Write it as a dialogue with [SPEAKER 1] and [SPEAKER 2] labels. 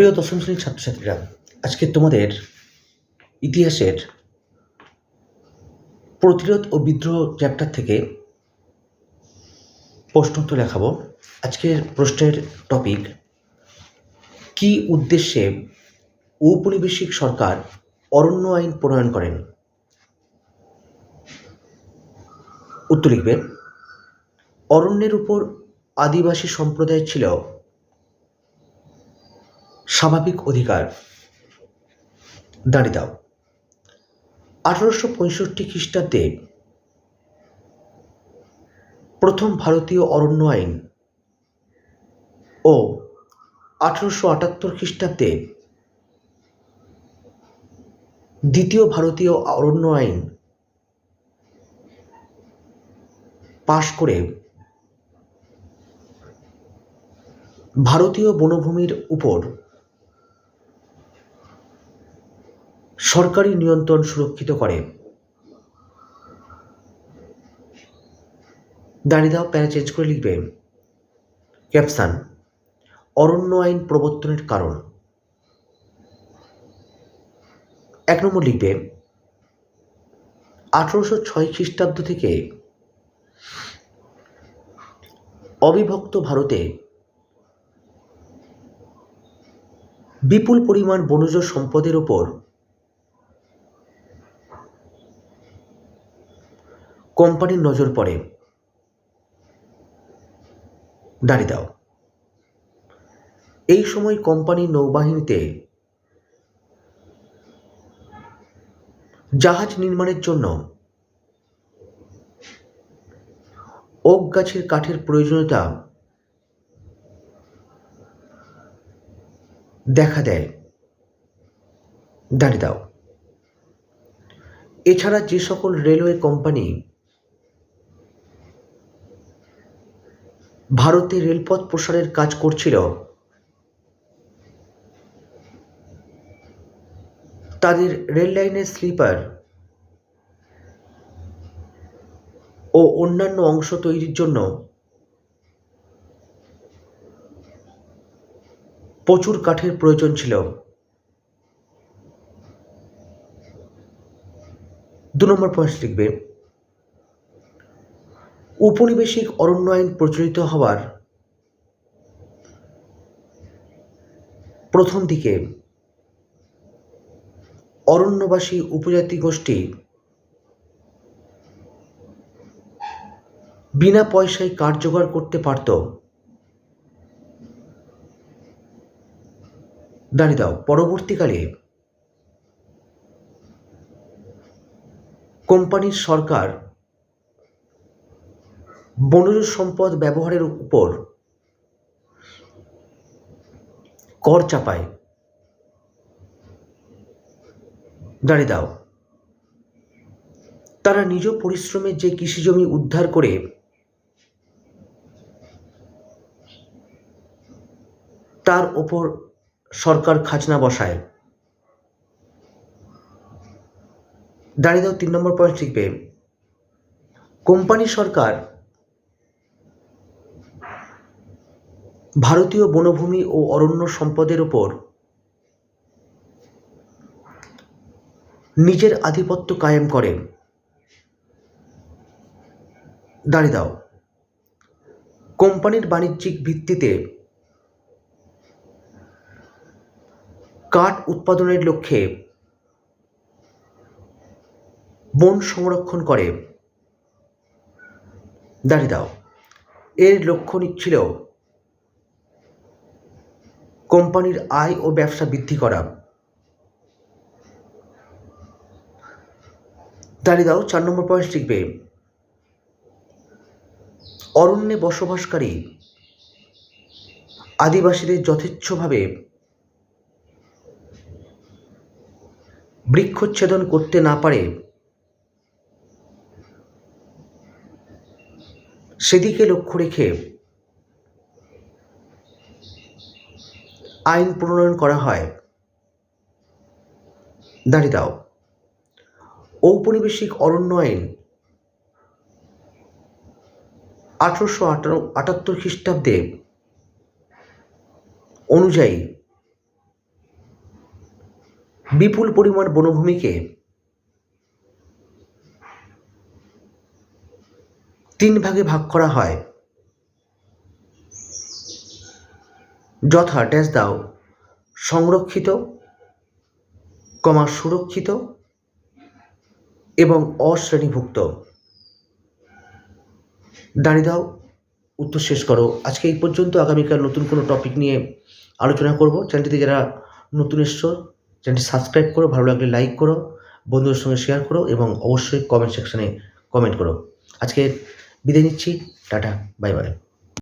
[SPEAKER 1] প্রিয় দশম শ্রেণির ছাত্রছাত্রীরা, আজকে তোমাদের ইতিহাসের প্রতিরোধ ও বিদ্রোহ চ্যাপ্টার থেকে প্রশ্নোত্তর লেখাবো আজকের প্রশ্নের টপিক কি উদ্দেশ্যে ঔপনিবেশিক সরকার অরণ্য আইন প্রণয়ন করেন? উত্তর লিখবে, অরণ্যের উপর আদিবাসী সম্প্রদায় ছিল স্বাভাবিক অধিকার। দাঁড়িয়ে দাও। আঠারোশো পঁয়ষট্টি খ্রিস্টাব্দে প্রথম ভারতীয় অরণ্য আইন ও আঠারোশো আটাত্তর খ্রিস্টাব্দে দ্বিতীয় ভারতীয় অরণ্য আইন পাশ করে ভারতীয় বনভূমির উপর সরকারি নিয়ন্ত্রণ সুরক্ষিত করে। দাঁড়িয়ে দাও প্যারা চেঞ্জ করে লিখবে। ক্যাপসান অরণ্য আইন প্রবর্তনের কারণ। এক নম্বর লিখবে, আঠারোশো ছয় খ্রিস্টাব্দ থেকে অবিভক্ত ভারতে বিপুল পরিমাণ বনজ সম্পদের ওপর কোম্পানির নজর পড়ে। দাঁড়িয়ে দাও। এই সময় কোম্পানির নৌবাহিনীতে জাহাজ নির্মাণের জন্য ওক গাছের কাঠের প্রয়োজনীয়তা দেখা দেয়। দাঁড়িয়ে দাও। এছাড়া যে সকল রেলওয়ে কোম্পানি ভারতে রেলপথ প্রসারের কাজ করছিল। তাদের রেল লাইনের স্লিপার ও অন্যান্য অংশ তৈরির জন্য প্রচুর কাঠের প্রয়োজন ছিল। দু নম্বর পয়েন্ট লিখবে উপনিবেশিক অরণ্য আইন প্রচলিত হওয়ার প্রথম দিকে অরণ্যবাসী উপজাতি গোষ্ঠী বিনা পয়সায় জোগাড় করতে পারত। দাঁড়িয়ে দাও, পরবর্তীকালে কোম্পানির সরকার বনজ সম্পদ ব্যবহারের উপর কর চাপায়। দাঁড়িয়ে দাও। তারা নিজ পরিশ্রমে যে কৃষি জমি উদ্ধার করে তার ওপর সরকার খাজনা বসায়। দাঁড়িয়ে দাও, তিন নম্বর পয়েন্ট লিখবে। কোম্পানি সরকার ভারতীয় বনভূমি ও অরণ্য সম্পদের ওপর নিজের আধিপত্য কায়েম করে। দাঁড়িয়ে দাও। কোম্পানির বাণিজ্যিক ভিত্তিতে কাঠ উৎপাদনের লক্ষ্যে বন সংরক্ষণ করে। দাঁড়িয়ে দাও। এর লক্ষ্য ছিল কোম্পানির আয় ও ব্যবসা বৃদ্ধি করা। দাঁড়িয়ে দাও, চার নম্বর পয়েন্ট লিখবে অরণ্যে বসবাসকারী আদিবাসীদের যথেচ্ছভাবে বৃক্ষচ্ছেদন করতে না পারে, সেদিকে লক্ষ্য রেখে আইন প্রণয়ন করা হয়। দাঁড়িয়ে দাও। ঔপনিবেশিক অরণ্য আইন আঠারোশো আটাত্তর খ্রিস্টাব্দে অনুযায়ী বিপুল পরিমাণ বনভূমিকে তিন ভাগে ভাগ করা হয়। যথা ড্যাশ দাও। সংরক্ষিত, কমা সুরক্ষিত এবং অশ্রেণীভুক্ত। দাঁড়িয়ে দাও, উত্তর শেষ করো। আজকে এই পর্যন্ত আগামীকাল নতুন কোনো টপিক নিয়ে আলোচনা করব। চ্যানেলটিতে যারা নতুন এসছো চ্যানেলটি সাবস্ক্রাইব করো, ভালো লাগলে লাইক করো, বন্ধুদের সঙ্গে শেয়ার করো এবং অবশ্যই কমেন্ট সেকশানে কমেন্ট করো। আজকে বিদায় নিচ্ছি। Tata bye bye